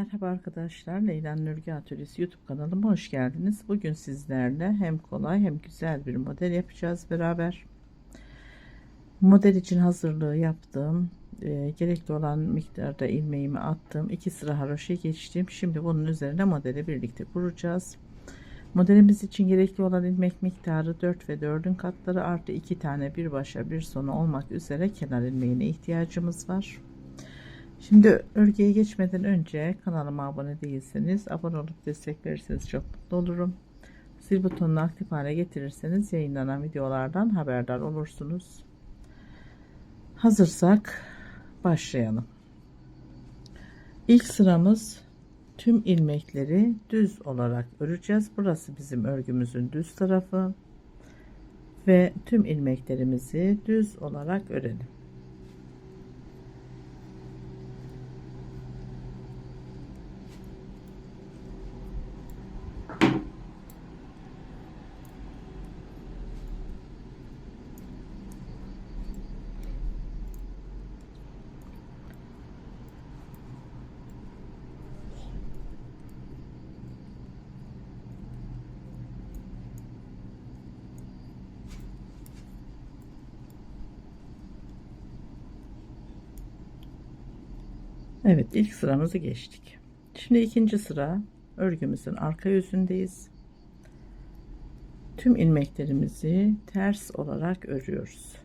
Merhaba arkadaşlar. Leyla Nürgü Atölyesi YouTube kanalıma hoş geldiniz. Bugün sizlerle hem kolay hem güzel bir model yapacağız beraber. Model için hazırlığı yaptım. E, gerekli olan miktarda ilmeğimi attım. 2 sıra haroşa geçtim. Şimdi bunun üzerine modeli birlikte kuracağız. Modelimiz için gerekli olan ilmek miktarı 4 ve 4'ün katları artı 2 tane bir başa bir sona olmak üzere kenar ilmeğine ihtiyacımız var. Şimdi örgüye geçmeden önce kanalıma abone değilseniz abone olup destek verirseniz çok mutlu olurum. Zil butonunu aktif hale getirirseniz yayınlanan videolardan haberdar olursunuz. Hazırsak başlayalım. İlk sıramız tüm ilmekleri düz olarak öreceğiz. Burası bizim örgümüzün düz tarafı ve tüm ilmeklerimizi düz olarak örelim. Evet ilk sıramızı geçtik. Şimdi ikinci sıra örgümüzün arka yüzündeyiz. Tüm ilmeklerimizi ters olarak örüyoruz.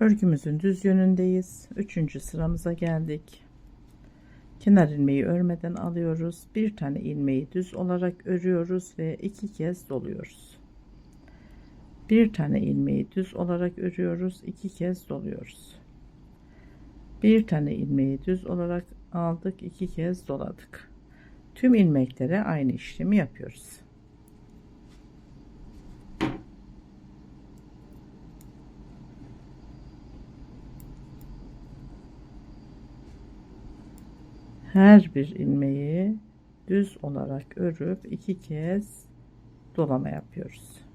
Örgümüzün düz yönündeyiz. Üçüncü sıramıza geldik. Kenar ilmeği örmeden alıyoruz. Bir tane ilmeği düz olarak örüyoruz ve iki kez doluyoruz. Bir tane ilmeği düz olarak örüyoruz. iki kez doluyoruz. Bir tane ilmeği düz olarak aldık. iki kez doladık. Tüm ilmeklere aynı işlemi yapıyoruz. Her bir ilmeği düz olarak örüp iki kez dolama yapıyoruz.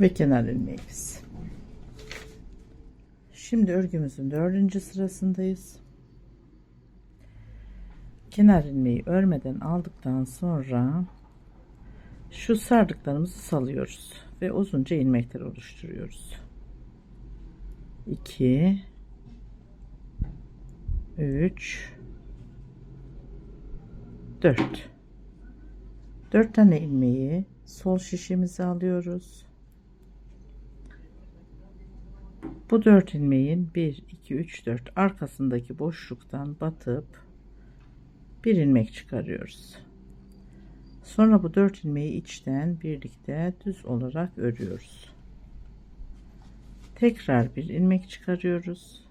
Ve kenar ilmeğimiz. Şimdi örgümüzün dördüncü sırasındayız. Kenar ilmeği örmeden aldıktan sonra şu sardıklarımızı salıyoruz ve uzunca ilmekler oluşturuyoruz. 2 3 4 4 tane ilmeği sol şişimize alıyoruz. Bu 4 ilmeğin 1 2 3 4 arkasındaki boşluktan batıp bir ilmek çıkarıyoruz. Sonra bu 4 ilmeği içten birlikte düz olarak örüyoruz. Tekrar bir ilmek çıkarıyoruz.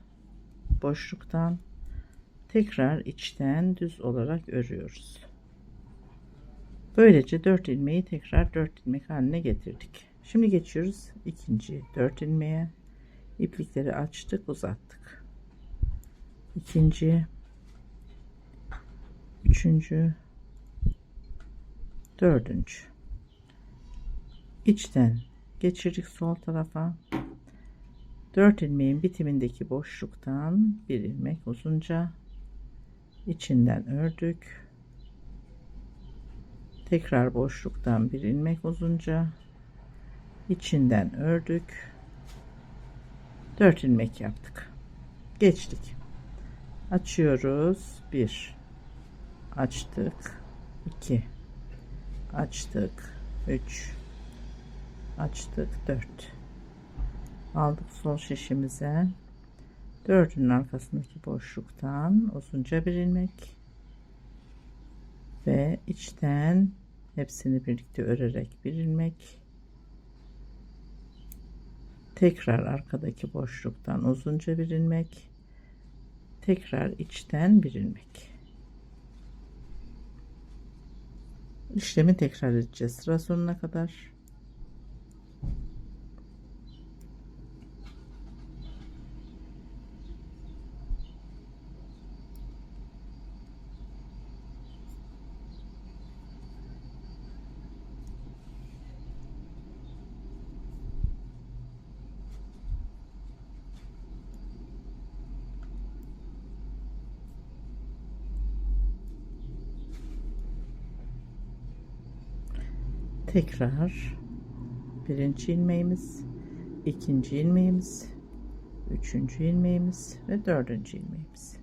Boşluktan tekrar içten düz olarak örüyoruz. Böylece 4 ilmeği tekrar 4 ilmek haline getirdik. Şimdi geçiyoruz ikinci 4 ilmeğe iplikleri açtık uzattık ikinci üçüncü Dördüncü. İçten geçirdik sol tarafa. 4 ilmeğin bitimindeki boşluktan bir ilmek uzunca içinden ördük. Tekrar boşluktan bir ilmek uzunca içinden ördük. 4 ilmek yaptık. Geçtik. Açıyoruz. 1 açtık. 2 açtık. 3 açtık. 4 aldık sol şişimize dördünün arkasındaki boşluktan uzunca bir ilmek ve içten hepsini birlikte örerek bir ilmek tekrar arkadaki boşluktan uzunca bir ilmek tekrar içten bir ilmek işlemi tekrar edeceğiz sıra sonuna kadar tekrar birinci ilmeğimiz ikinci ilmeğimiz üçüncü ilmeğimiz ve dördüncü ilmeğimiz.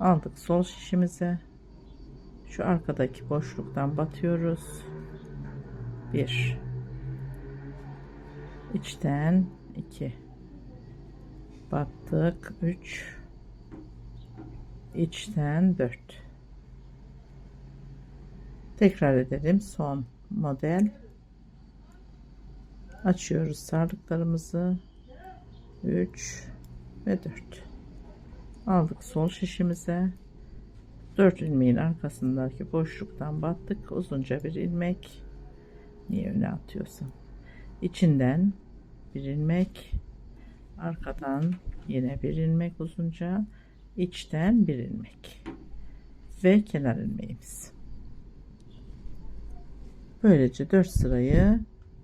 Aldık sol şişimize. Şu arkadaki boşluktan batıyoruz. Bir. İçten iki. Battık. Üç. İçten dört. Tekrar edelim. Son model. Açıyoruz sardıklarımızı. 3 ve 4 aldık sol şişimize. 4 ilmeğin arkasındaki boşluktan battık. Uzunca bir ilmek. Niye öne atıyorsam içinden bir ilmek. Arkadan yine bir ilmek uzunca. İçten bir ilmek. Ve kenar ilmeğimiz Böylece 4 sırayı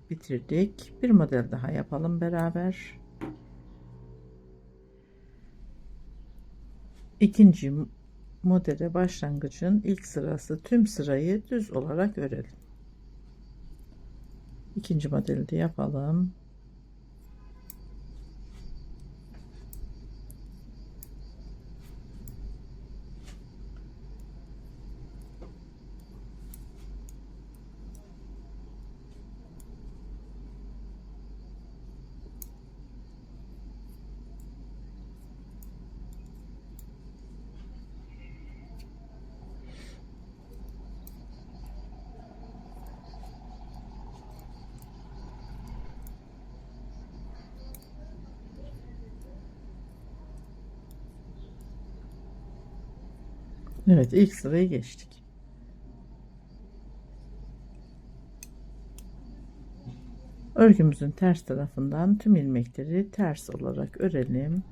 bitirdik. Bir model daha yapalım beraber. İkinci modele başlangıcın ilk sırası tüm sırayı düz olarak örelim. İkinci modeli de yapalım. Evet ilk sırayı geçtik. Örgümüzün ters tarafından tüm ilmekleri ters olarak örelim.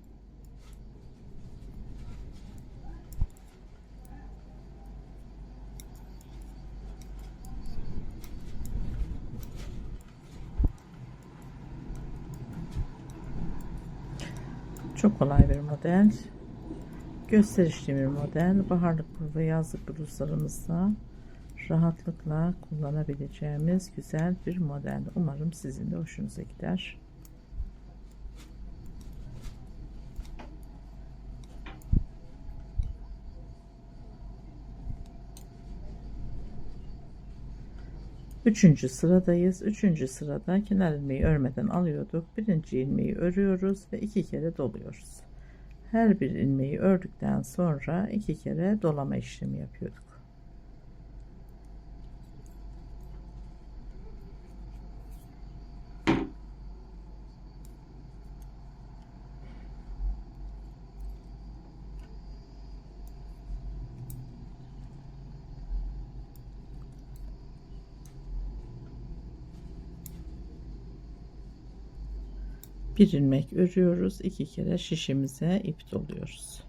Çok kolay bir model gösterişli bir model baharlık ve yazlık bluzlarımızda rahatlıkla kullanabileceğimiz güzel bir model umarım sizin de hoşunuza gider Üçüncü sıradayız. Üçüncü sırada kenar ilmeği örmeden alıyorduk. Birinci ilmeği örüyoruz ve iki kere doluyoruz her bir ilmeği ördükten sonra iki kere dolama işlemi yapıyorduk. Bir ilmek örüyoruz iki kere şişimize ip doluyoruz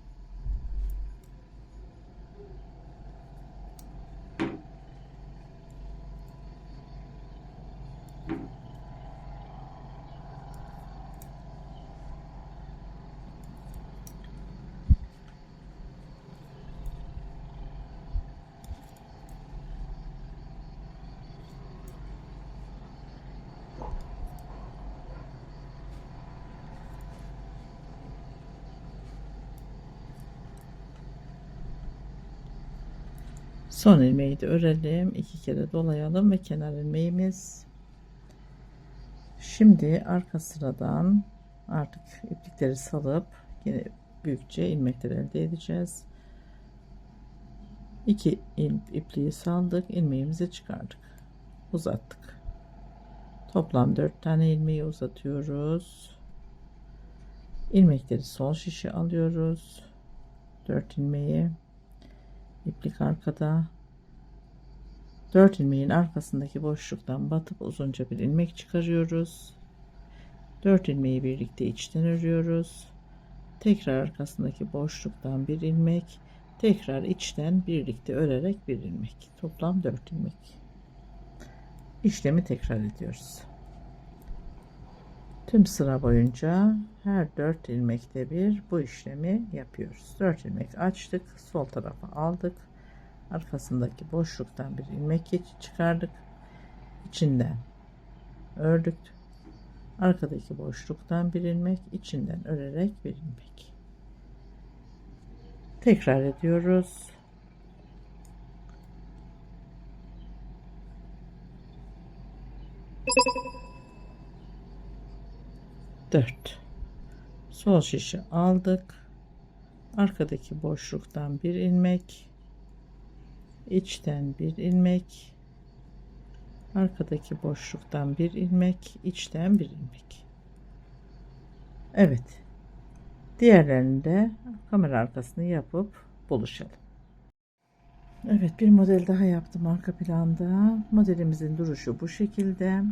Son ilmeği de örelim. iki kere dolayalım ve kenar ilmeğimiz. Şimdi arka sıradan artık iplikleri salıp yine büyükçe ilmekler elde edeceğiz. İki ip, ipliği saldık, ilmeğimizi çıkardık. Uzattık. Toplam 4 tane ilmeği uzatıyoruz. İlmekleri sol şişe alıyoruz. 4 ilmeği iplik arkada. 4 ilmeğin arkasındaki boşluktan batıp uzunca bir ilmek çıkarıyoruz. 4 ilmeği birlikte içten örüyoruz. Tekrar arkasındaki boşluktan bir ilmek tekrar içten birlikte örerek bir ilmek. Toplam 4 ilmek. İşlemi tekrar ediyoruz tüm sıra boyunca her 4 ilmekte bir bu işlemi yapıyoruz. 4 ilmek açtık sol tarafa aldık. Arkasındaki boşluktan bir ilmek çıkardık. İçinden ördük. Arkadaki boşluktan bir ilmek içinden örerek bir ilmek. Tekrar ediyoruz dört. Sol şişi aldık. Arkadaki boşluktan bir ilmek. İçten bir ilmek. Arkadaki boşluktan bir ilmek içten bir ilmek. Evet. Diğerlerini de kamera arkasını yapıp buluşalım. Evet bir model daha yaptım arka planda. Modelimizin duruşu bu şekilde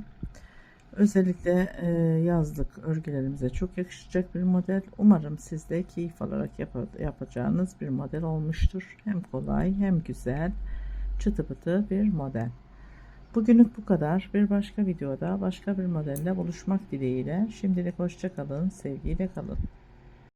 özellikle e, yazlık örgülerimize çok yakışacak bir model. Umarım siz de keyif alarak yap- yapacağınız bir model olmuştur. Hem kolay hem güzel çıtı pıtı bir model. Bugünlük bu kadar. Bir başka videoda başka bir modelle buluşmak dileğiyle. Şimdilik hoşça kalın sevgiyle kalın